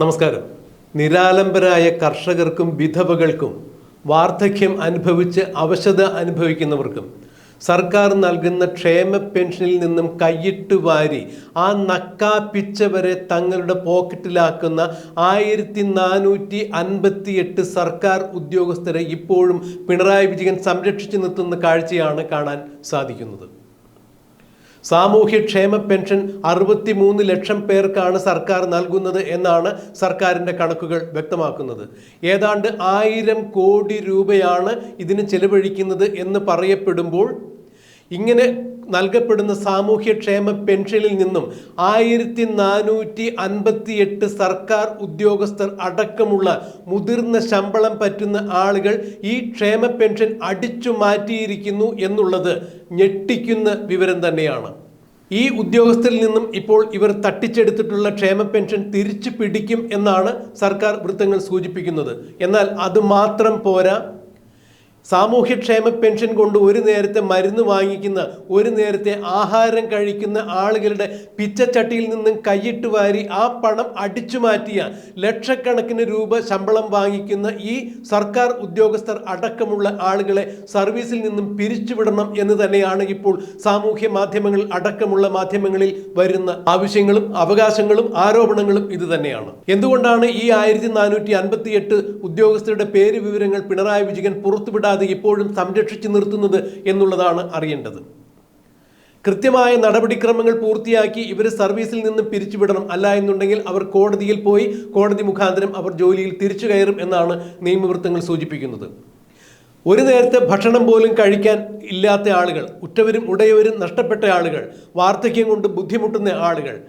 നമസ്കാരം. നിരാലംബരായ കർഷകർക്കും വിധവകൾക്കും വാർദ്ധക്യം അനുഭവിച്ച് അവശത അനുഭവിക്കുന്നവർക്കും സർക്കാർ നൽകുന്ന ക്ഷേമ പെൻഷനിൽ നിന്നും കൈയിട്ട് വാരി ആ നക്കാപ്പിച്ചവരെ തങ്ങളുടെ പോക്കറ്റിലാക്കുന്ന ആയിരത്തി നാനൂറ്റി അൻപത്തി എട്ട് സർക്കാർ ഉദ്യോഗസ്ഥരെ ഇപ്പോഴും പിണറായി വിജയൻ സംരക്ഷിച്ചു നിർത്തുന്ന കാഴ്ചയാണ് കാണാൻ സാധിക്കുന്നത്. സാമൂഹ്യക്ഷേമ പെൻഷൻ അറുപത്തിമൂന്ന് ലക്ഷം പേർക്കാണ് സർക്കാർ നൽകുന്നത് എന്നാണ് സർക്കാരിന്റെ കണക്കുകൾ വ്യക്തമാക്കുന്നത്. ഏതാണ്ട് ആയിരം കോടി രൂപയാണ് ഇതിന് ചെലവഴിക്കുന്നത് എന്ന് പറയപ്പെടുമ്പോൾ ഇങ്ങനെ നൽകപ്പെടുന്ന സാമൂഹ്യക്ഷേമ പെൻഷനിൽ നിന്നും ആയിരത്തി നാനൂറ്റി അൻപത്തി എട്ട് സർക്കാർ ഉദ്യോഗസ്ഥർ അടക്കമുള്ള മുതിർന്ന ശമ്പളം പറ്റുന്ന ആളുകൾ ഈ ക്ഷേമ പെൻഷൻ അടിച്ചു മാറ്റിയിരിക്കുന്നു എന്നുള്ളത് ഞെട്ടിക്കുന്ന വിവരം തന്നെയാണ്. ഈ ഉദ്യോഗസ്ഥരിൽ നിന്നും ഇപ്പോൾ ഇവർ തട്ടിച്ചെടുത്തിട്ടുള്ള ക്ഷേമ പെൻഷൻ തിരിച്ചു പിടിക്കും എന്നാണ് സർക്കാർ വൃത്തങ്ങൾ സൂചിപ്പിക്കുന്നത്. എന്നാൽ അത് മാത്രം പോരാ. സാമൂഹ്യക്ഷേമ പെൻഷൻ കൊണ്ട് ഒരു നേരത്തെ മരുന്ന് വാങ്ങിക്കുന്ന ഒരു നേരത്തെ ആഹാരം കഴിക്കുന്ന ആളുകളുടെ പിച്ചച്ചട്ടിയിൽ നിന്നും കൈയിട്ട് വാരി ആ പണം അടിച്ചു മാറ്റിയ ലക്ഷക്കണക്കിന് രൂപ ശമ്പളം വാങ്ങിക്കുന്ന ഈ സർക്കാർ ഉദ്യോഗസ്ഥർ അടക്കമുള്ള ആളുകളെ സർവീസിൽ നിന്നും പിരിച്ചുവിടണം എന്ന് തന്നെയാണ് ഇപ്പോൾ സാമൂഹ്യ മാധ്യമങ്ങൾ അടക്കമുള്ള മാധ്യമങ്ങളിൽ വരുന്ന ആവശ്യങ്ങളും അവകാശങ്ങളും ആരോപണങ്ങളും ഇത് തന്നെയാണ്. എന്തുകൊണ്ടാണ് ഈ ആയിരത്തി ഉദ്യോഗസ്ഥരുടെ പേര് വിവരങ്ങൾ പിണറായി വിജയൻ പുറത്തുവിടാതെ ഇപ്പോഴും സംരക്ഷിച്ചു നിർത്തുന്നത് എന്നുള്ളതാണ് അറിയേണ്ടത്. കൃത്യമായ നടപടിക്രമങ്ങൾ പൂർത്തിയാക്കി ഇവർ സർവീസിൽ നിന്ന് പിരിച്ചുവിടണം അല്ല എന്നുണ്ടെങ്കിൽ അവർ കോടതിയിൽ പോയി കോടതി മുഖാന്തരം അവർ ജോലിയിൽ തിരിച്ചു കയറും എന്നാണ് നിയമവൃത്തങ്ങൾ സൂചിപ്പിക്കുന്നത്. ഒരു നേരത്തെ ഭക്ഷണം പോലും കഴിക്കാൻ ഇല്ലാത്ത ആളുകൾ ഉറ്റവരും ഉടയവരും നഷ്ടപ്പെട്ട ആളുകൾ വാർദ്ധക്യം കൊണ്ട് ബുദ്ധിമുട്ടുന്ന ആളുകൾ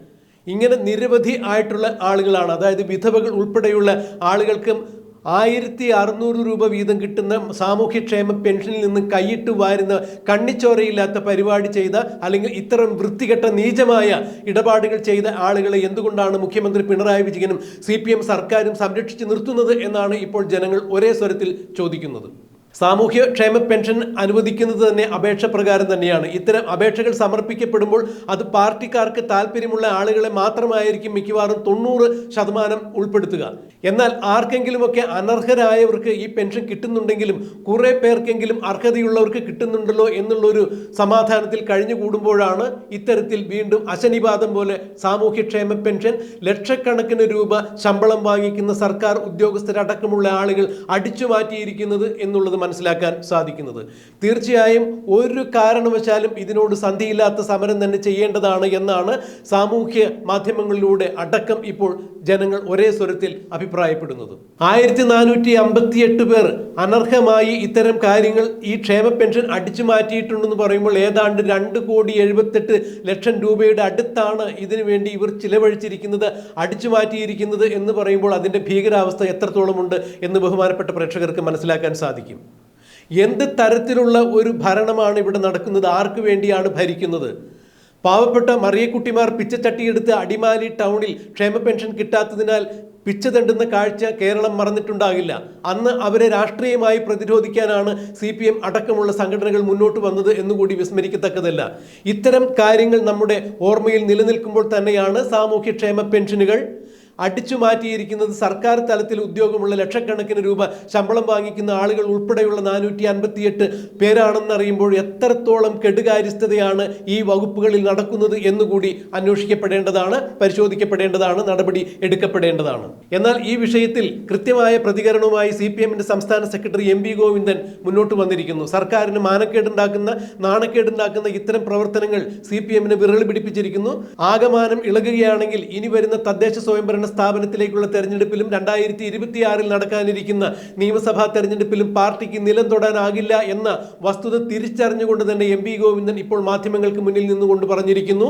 ഇങ്ങനെ നിരവധി ആയിട്ടുള്ള ആളുകളാണ് അതായത് വിധവകൾ ഉൾപ്പെടെയുള്ള ആളുകൾക്കും ആയിരത്തി അറുന്നൂറ് രൂപ വീതം കിട്ടുന്ന സാമൂഹ്യക്ഷേമ പെൻഷനിൽ നിന്ന് കൈയിട്ട് വാരുന്ന കണ്ണിച്ചോരയില്ലാത്ത പരിപാടി ചെയ്ത അല്ലെങ്കിൽ ഇത്തരം വൃത്തികെട്ട നീചമായ ഇടപാടുകൾ ചെയ്ത ആളുകളെ എന്തുകൊണ്ടാണ് മുഖ്യമന്ത്രി പിണറായി വിജയനും സി സർക്കാരും സംരക്ഷിച്ചു നിർത്തുന്നത് എന്നാണ് ഇപ്പോൾ ജനങ്ങൾ ഒരേ സ്വരത്തിൽ ചോദിക്കുന്നത്? സാമൂഹ്യ ക്ഷേമ പെൻഷൻ അനുവദിക്കുന്നത് തന്നെ അപേക്ഷ പ്രകാരം തന്നെയാണ്. ഇത്തരം അപേക്ഷകൾ സമർപ്പിക്കപ്പെടുമ്പോൾ അത് പാർട്ടിക്കാർക്ക് താല്പര്യമുള്ള ആളുകളെ മാത്രമായിരിക്കും മിക്കവാറും തൊണ്ണൂറ് ശതമാനം ഉൾപ്പെടുത്തുക. എന്നാൽ ആർക്കെങ്കിലുമൊക്കെ അനർഹരായവർക്ക് ഈ പെൻഷൻ കിട്ടുന്നുണ്ടെങ്കിലും കുറേ പേർക്കെങ്കിലും അർഹതയുള്ളവർക്ക് കിട്ടുന്നുണ്ടല്ലോ എന്നുള്ളൊരു സമാധാനത്തിൽ കഴിഞ്ഞുകൂടുമ്പോഴാണ് ഇത്തരത്തിൽ വീണ്ടും അശനിപാതം പോലെ സാമൂഹ്യക്ഷേമ പെൻഷൻ ലക്ഷക്കണക്കിന് രൂപ ശമ്പളം വാങ്ങിക്കുന്ന സർക്കാർ ഉദ്യോഗസ്ഥരടക്കമുള്ള ആളുകൾ അടിച്ചു മാറ്റിയിരിക്കുന്നത് എന്നുള്ളത് മനസ്സിലാക്കാൻ സാധിക്കുന്നത്. തീർച്ചയായും ഒരു കാരണവശാലും ഇതിനോട് സന്ധിയില്ലാത്ത സമരം തന്നെ ചെയ്യേണ്ടതാണ് എന്നാണ് സാമൂഹ്യ മാധ്യമങ്ങളിലൂടെ അടക്കം ഇപ്പോൾ ജനങ്ങൾ ഒരേ സ്വരത്തിൽ അഭിപ്രായപ്പെടുന്നത്. ആയിരത്തി നാനൂറ്റി അമ്പത്തി എട്ട് പേർ അനർഹമായി ഇത്തരം കാര്യങ്ങൾ ഈ ക്ഷേമ പെൻഷൻ അടിച്ചു മാറ്റിയിട്ടുണ്ടെന്ന് പറയുമ്പോൾ ഏതാണ്ട് രണ്ട് കോടി എഴുപത്തെട്ട് ലക്ഷം രൂപയുടെ അടുത്താണ് ഇതിനു വേണ്ടി ഇവർ ചിലവഴിച്ചിരിക്കുന്നത് അടിച്ചു മാറ്റിയിരിക്കുന്നത് എന്ന് പറയുമ്പോൾ അതിന്റെ ഭീകരാവസ്ഥ എത്രത്തോളമുണ്ട് എന്ന് ബഹുമാനപ്പെട്ട പ്രേക്ഷകർക്ക് മനസ്സിലാക്കാൻ സാധിക്കും. എന്ത് തരത്തിലുള്ള ഒരു ഭരണമാണ് ഇവിടെ നടക്കുന്നത്? ആർക്ക് വേണ്ടിയാണ് ഭരിക്കുന്നത്? പാവപ്പെട്ട മറിയക്കുട്ടിമാർ പിച്ചച്ചട്ടിയെടുത്ത് അടിമാലി ടൗണിൽ ക്ഷേമ പെൻഷൻ കിട്ടാത്തതിനാൽ പിച്ച തണ്ടുന്ന കാഴ്ച കേരളം മറന്നിട്ടുണ്ടാകില്ല. അന്ന് അവരെ രാഷ്ട്രീയമായി പ്രതിരോധിക്കാനാണ് സി പി എം അടക്കമുള്ള സംഘടനകൾ മുന്നോട്ട് വന്നത് എന്നുകൂടി വിസ്മരിക്കത്തക്കതല്ല. ഇത്തരം കാര്യങ്ങൾ നമ്മുടെ ഓർമ്മയിൽ നിലനിൽക്കുമ്പോൾ തന്നെയാണ് സാമൂഹ്യക്ഷേമ പെൻഷനുകൾ അടിച്ചു മാറ്റിയിരിക്കുന്നത് സർക്കാർ തലത്തിൽ ഉദ്യോഗമുള്ള ലക്ഷക്കണക്കിന് രൂപ ശമ്പളം വാങ്ങിക്കുന്ന ആളുകൾ ഉൾപ്പെടെയുള്ള നാനൂറ്റി അൻപത്തിയെട്ട് പേരാണെന്നറിയുമ്പോൾ എത്രത്തോളം കെടുകാര്യസ്ഥതയാണ് ഈ വകുപ്പുകളിൽ നടക്കുന്നത് എന്നുകൂടി അന്വേഷിക്കപ്പെടേണ്ടതാണ് പരിശോധിക്കപ്പെടേണ്ടതാണ് നടപടി എടുക്കപ്പെടേണ്ടതാണ്. എന്നാൽ ഈ വിഷയത്തിൽ കൃത്യമായ പ്രതികരണവുമായി സി പി എമ്മിന്റെ സംസ്ഥാന സെക്രട്ടറി എം വി ഗോവിന്ദൻ മുന്നോട്ട് വന്നിരിക്കുന്നു. സർക്കാരിന് മാനക്കേടുണ്ടാക്കുന്ന നാണക്കേടുണ്ടാക്കുന്ന ഇത്തരം പ്രവർത്തനങ്ങൾ സി പി എമ്മിന് വിരൽ പിടിപ്പിച്ചിരിക്കുന്നു. ആകമാനം ഇളകുകയാണെങ്കിൽ ഇനി വരുന്ന തദ്ദേശ സ്വയംഭരണ സ്ഥാപനത്തിലേക്കുള്ള തെരഞ്ഞെടുപ്പിലും രണ്ടായിരത്തി ഇരുപത്തിയാറിൽ നടക്കാനിരിക്കുന്ന നിയമസഭാ തെരഞ്ഞെടുപ്പിലും പാർട്ടിക്ക് നിലം തൊടാനാകില്ല എന്ന വസ്തുത തിരിച്ചറിഞ്ഞുകൊണ്ട് തന്നെ എം പി ഗോവിന്ദൻ ഇപ്പോൾ മാധ്യമങ്ങൾക്ക് മുന്നിൽ നിന്നുകൊണ്ട് പറഞ്ഞിരിക്കുന്നു.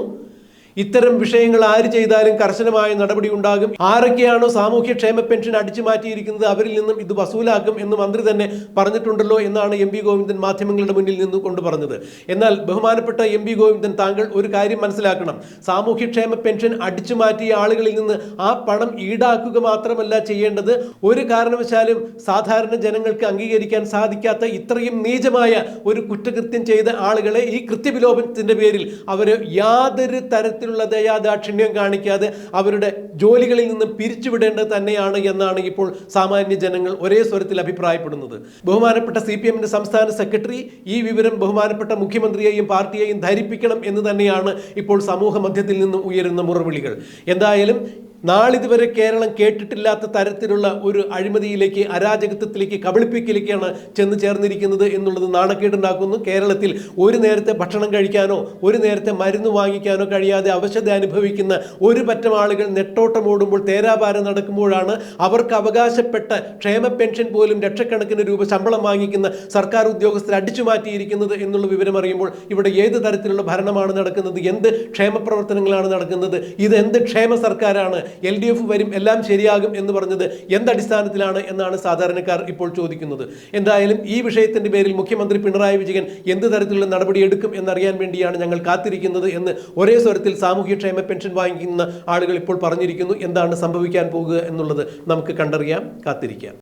ഇത്തരം വിഷയങ്ങൾ ആര് ചെയ്താലും കർശനമായ നടപടി ഉണ്ടാകും. ആരൊക്കെയാണോ സാമൂഹ്യ ക്ഷേമ പെൻഷൻ അടിച്ചു മാറ്റിയിരിക്കുന്നത് അവരിൽ നിന്നും ഇത് വസൂലാക്കും എന്ന് മന്ത്രി തന്നെ പറഞ്ഞിട്ടുണ്ടല്ലോ എന്നാണ് എം പി ഗോവിന്ദൻ മാധ്യമങ്ങളുടെ മുന്നിൽ നിന്ന് കൊണ്ട് പറഞ്ഞത്. എന്നാൽ ബഹുമാനപ്പെട്ട എം പി ഗോവിന്ദൻ താങ്കൾ ഒരു കാര്യം മനസ്സിലാക്കണം. സാമൂഹ്യക്ഷേമ പെൻഷൻ അടിച്ചു മാറ്റിയ ആളുകളിൽ നിന്ന് ആ പണം ഈടാക്കുക മാത്രമല്ല ചെയ്യേണ്ടത് ഒരു കാരണവശാലും സാധാരണ ജനങ്ങൾക്ക് അംഗീകരിക്കാൻ സാധിക്കാത്ത ഇത്രയും നീചമായ ഒരു കുറ്റകൃത്യം ചെയ്ത ആളുകളെ ഈ കൃത്യവിലോപനത്തിന്റെ പേരിൽ അവർ യാതൊരു തരത്തിൽ തരത്തിലുള്ള ദയാദാക്ഷിണ്യം കാണിക്കാതെ അവരുടെ ജോലികളിൽ നിന്ന് പിരിച്ചുവിടേണ്ടത് തന്നെയാണ് എന്നാണ് ഇപ്പോൾ സാമാന്യ ജനങ്ങൾ ഒരേ സ്വരത്തിൽ അഭിപ്രായപ്പെടുന്നത്. ബഹുമാനപ്പെട്ട സി പി എമ്മിന്റെ സംസ്ഥാന സെക്രട്ടറി ഈ വിവരം ബഹുമാനപ്പെട്ട മുഖ്യമന്ത്രിയെയും പാർട്ടിയെയും ധരിപ്പിക്കണം എന്ന് തന്നെയാണ് ഇപ്പോൾ സമൂഹ മധ്യത്തിൽ നിന്ന് ഉയരുന്ന മുറവിളികൾ. എന്തായാലും നാളിതുവരെ കേരളം കേട്ടിട്ടില്ലാത്ത തരത്തിലുള്ള ഒരു അഴിമതിയിലേക്ക് അരാജകത്വത്തിലേക്ക് കബളിപ്പിക്കലേക്കാണ് ചെന്ന് ചേർന്നിരിക്കുന്നത് എന്നുള്ളത് നാണക്കേടുണ്ടാക്കുന്നു. കേരളത്തിൽ ഒരു നേരത്തെ ഭക്ഷണം കഴിക്കാനോ ഒരു നേരത്തെ മരുന്ന് വാങ്ങിക്കാനോ കഴിയാതെ അവശത അനുഭവിക്കുന്ന ഒരു പറ്റം ആളുകൾ നെട്ടോട്ടമോടുമ്പോൾ തേരാപാരം നടക്കുമ്പോഴാണ് അവർക്ക് അവകാശപ്പെട്ട ക്ഷേമ പെൻഷൻ പോലും ലക്ഷക്കണക്കിന് രൂപ ശമ്പളം വാങ്ങിക്കുന്ന സർക്കാർ ഉദ്യോഗസ്ഥർ അടിച്ചു മാറ്റിയിരിക്കുന്നത് എന്നുള്ള വിവരം അറിയുമ്പോൾ ഇവിടെ ഏത് തരത്തിലുള്ള ഭരണമാണ് നടക്കുന്നത് എന്ത് ക്ഷേമ പ്രവർത്തനങ്ങളാണ് നടക്കുന്നത് ഇത് എന്ത് ക്ഷേമ സർക്കാരാണ് എൽ ഡി എഫ് വരും എല്ലാം ശരിയാകും എന്ന് പറഞ്ഞത് എന്തടിസ്ഥാനത്തിലാണ് എന്നാണ് സാധാരണക്കാർ ഇപ്പോൾ ചോദിക്കുന്നത്. എന്തായാലും ഈ വിഷയത്തിന്റെ പേരിൽ മുഖ്യമന്ത്രി പിണറായി വിജയൻ എന്ത് തരത്തിലുള്ള നടപടി എടുക്കും എന്നറിയാൻ വേണ്ടിയാണ് ഞങ്ങൾ കാത്തിരിക്കുന്നത് എന്ന് ഒരേ സ്വരത്തിൽ സാമൂഹ്യക്ഷേമ പെൻഷൻ വാങ്ങിക്കുന്ന ആളുകൾ ഇപ്പോൾ പറഞ്ഞിരിക്കുന്നു. എന്താണ് സംഭവിക്കാൻ പോകുക എന്നുള്ളത് നമുക്ക് കണ്ടറിയാം കാത്തിരിക്കാം.